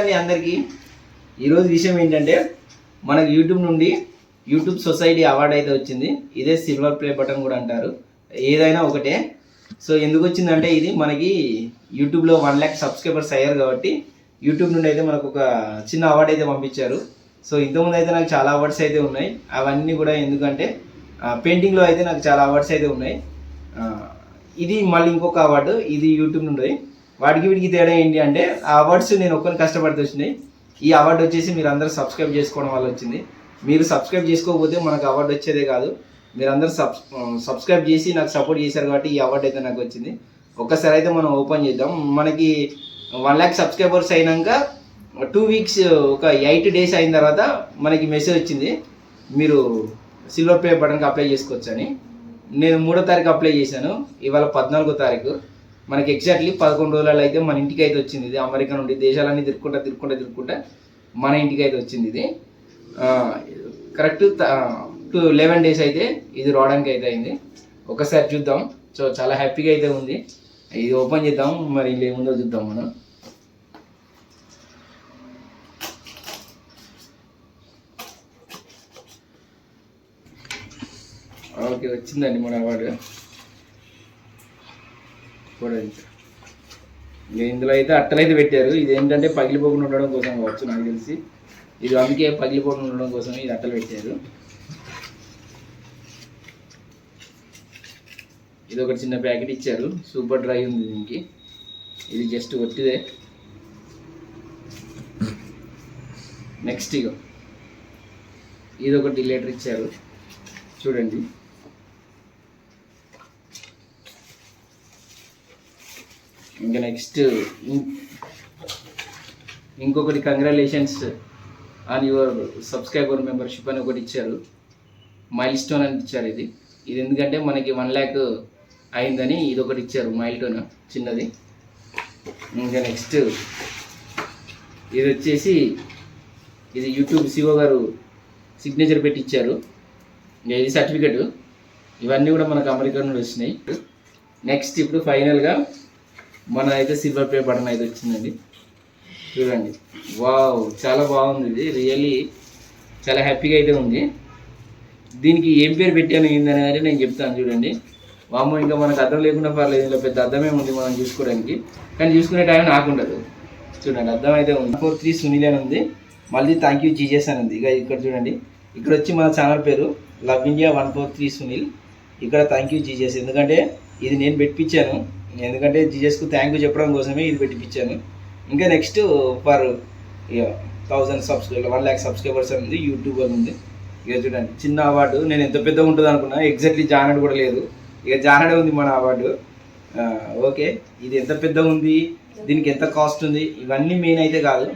అండి అందరికీ. ఈరోజు విషయం ఏంటంటే మనకు యూట్యూబ్ నుండి యూట్యూబ్ సొసైటీ అవార్డు అయితే వచ్చింది. ఇదే సిల్వర్ ప్లే బటన్ కూడా అంటారు. ఏదైనా ఒకటే. సో ఎందుకు వచ్చిందంటే ఇది మనకి యూట్యూబ్లో వన్ ల్యాక్ సబ్స్క్రైబర్స్ అయ్యారు కాబట్టి యూట్యూబ్ నుండి అయితే మనకు ఒక చిన్న అవార్డు అయితే పంపించారు. సో ఇంతకుముందు అయితే నాకు చాలా అవార్డ్స్ అయితే ఉన్నాయి. అవన్నీ కూడా ఎందుకంటే పెయింటింగ్లో అయితే నాకు చాలా అవార్డ్స్ అయితే ఉన్నాయి. ఇది మళ్ళీ ఇంకొక అవార్డు ఇది యూట్యూబ్ నుండి. వాటికి వీటికి తేడా ఏంటి అంటే ఆ అవార్డ్స్ నేను ఒక్కరిని కష్టపడితే వచ్చినాయి. ఈ అవార్డు వచ్చేసి మీరు అందరూ సబ్స్క్రైబ్ చేసుకోవడం వల్ల వచ్చింది. మీరు సబ్స్క్రైబ్ చేసుకోకపోతే మనకు అవార్డు వచ్చేదే కాదు. మీరు అందరూ సబ్ సబ్స్క్రైబ్ చేసి నాకు సపోర్ట్ చేశారు కాబట్టి ఈ అవార్డు అయితే నాకు వచ్చింది. ఒక్కసారి అయితే మనం ఓపెన్ చేద్దాం. మనకి వన్ ల్యాక్ సబ్స్క్రైబర్స్ అయినాక టూ వీక్స్ ఒక ఎయిట్ డేస్ అయిన తర్వాత మనకి మెసేజ్ వచ్చింది. మీరు సిల్వర్ ప్లే బటన్కి అప్లై చేసుకోవచ్చు అని నేను మూడో తారీఖు అప్లై చేశాను. ఇవాళ పద్నాలుగో తారీఖు. మనకి ఎగ్జాక్ట్లీ పదకొండు రోజులలో అయితే మన ఇంటికి అయితే వచ్చింది ఇది. అమెరికా నుండి దేశాలన్నీ తిరుక్కుంటా తిరుక్కుంటా తిరుక్కుంటా మన ఇంటికి అయితే వచ్చింది ఇది. కరెక్ట్ టు లెవెన్ డేస్ అయితే ఇది రావడానికి అయితే అయింది. ఒకసారి చూద్దాం. సో చాలా హ్యాపీగా అయితే ఉంది. ఇది ఓపెన్ చేద్దాం. మరి ఏముందో చూద్దాం మనం. ఓకే వచ్చిందండి మన అవార్డు. కూడా ఇందులో అయితే అట్టలైతే పెట్టారు. ఇది ఏంటంటే పగిలిపోకుండా ఉండడం కోసం కావచ్చు నాకు తెలిసి. ఇది అందుకే పగిలిపోకుండా ఉండడం కోసం ఇది అట్టలు పెట్టారు. ఇది ఒక చిన్న ప్యాకెట్ ఇచ్చారు. సూపర్ డ్రై ఉంది దీనికి. ఇది జస్ట్ ఒట్టిదే. నెక్స్ట్ ఇక ఇది ఒకటి లీటర్ ఇచ్చారు. చూడండి. ఇంకా నెక్స్ట్ ఇంకొకటి congratulations on your subscriber membership అని ఒకటి ఇచ్చారు. మైల్ స్టోన్ అని ఇచ్చారు ఇది. ఇది ఎందుకంటే మనకి వన్ ల్యాక్ అయిందని ఇది ఒకటి ఇచ్చారు మైల్ టోన్ చిన్నది. ఇంకా నెక్స్ట్ ఇది వచ్చేసి ఇది యూట్యూబ్ సిఓ గారు సిగ్నేచర్ పెట్టి ఇచ్చారు. ఇది సర్టిఫికెట్ ఇవన్నీ కూడా మనకు అమెరికా నుండి వచ్చినాయి. నెక్స్ట్ ఇప్పుడు ఫైనల్గా మన అయితే సిల్వర్ ప్లే బటన్ అయితే వచ్చిందండి. చూడండి. వావ్ చాలా బాగుంది ఇది. రియల్లీ చాలా హ్యాపీగా అయితే ఉంది. దీనికి ఏం పేరు పెట్టాను ఏందనేది నేను చెప్తాను చూడండి. వామ్మో ఇంకా మనకు అర్థం లేకుండా పర్లేదు. ఇందులో పెద్ద అర్థమే ఉంది మనం చూసుకోవడానికి. కానీ చూసుకునే టైం నాకు ఉండదు. చూడండి అర్థం అయితే ఉంది. ఫోర్ త్రీ సునీల్ అని ఉంది. మళ్ళీ థ్యాంక్ యూ జీజేస్ అని ఉంది. ఇక ఇక్కడ చూడండి. ఇక్కడ వచ్చి మన ఛానల్ పేరు love India one four three Sunil. ఇక్కడ థ్యాంక్ యూ జీజేస్. ఎందుకంటే ఇది నేను పెట్టించాను. ఎందుకంటే జీజస్కు థ్యాంక్ యూ చెప్పడం కోసమే ఇది పెట్టించాను ఇంకా నెక్స్ట్ ఫర్ ఇక thousand subscriber one lakh subscribers అని ఉంది యూట్యూబ్ అని ఉంది. ఇక చూడండి చిన్న అవార్డు. నేను ఎంత పెద్దగా ఉంటుంది అనుకున్నా. ఎగ్జాక్ట్లీ జానడ్ కూడా లేదు. ఇక జానడే ఉంది మన అవార్డు. ఓకే ఇది ఎంత పెద్దగా ఉంది? దీనికి ఎంత కాస్ట్ ఉంది? ఇవన్నీ మెయిన్ అయితే కాదు.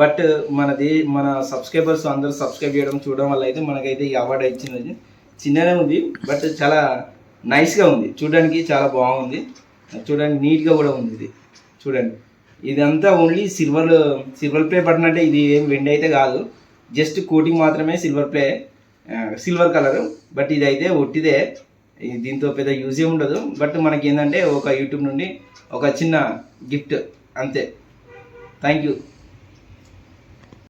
బట్ మనది మన సబ్స్క్రైబర్స్ అందరూ సబ్స్క్రైబ్ చేయడం చూడడం వల్ల అయితే మనకైతే ఈ అవార్డు ఇచ్చినది చిన్ననే ఉంది బట్ చాలా నైస్గా ఉంది. చూడడానికి చాలా బాగుంది. చూడడానికి నీట్గా కూడా ఉంది ఇది. చూడండి. ఇదంతా only silver silver play button అంటే ఇది ఏం వెండి అయితే కాదు. జస్ట్ కోటింగ్ మాత్రమే silver play silver colour but ఇది అయితే ఒట్టిదే. దీంతో పెద్ద యూజే ఉండదు. బట్ మనకి ఏంటంటే ఒక యూట్యూబ్ నుండి ఒక చిన్న గిఫ్ట్ అంతే. Thank you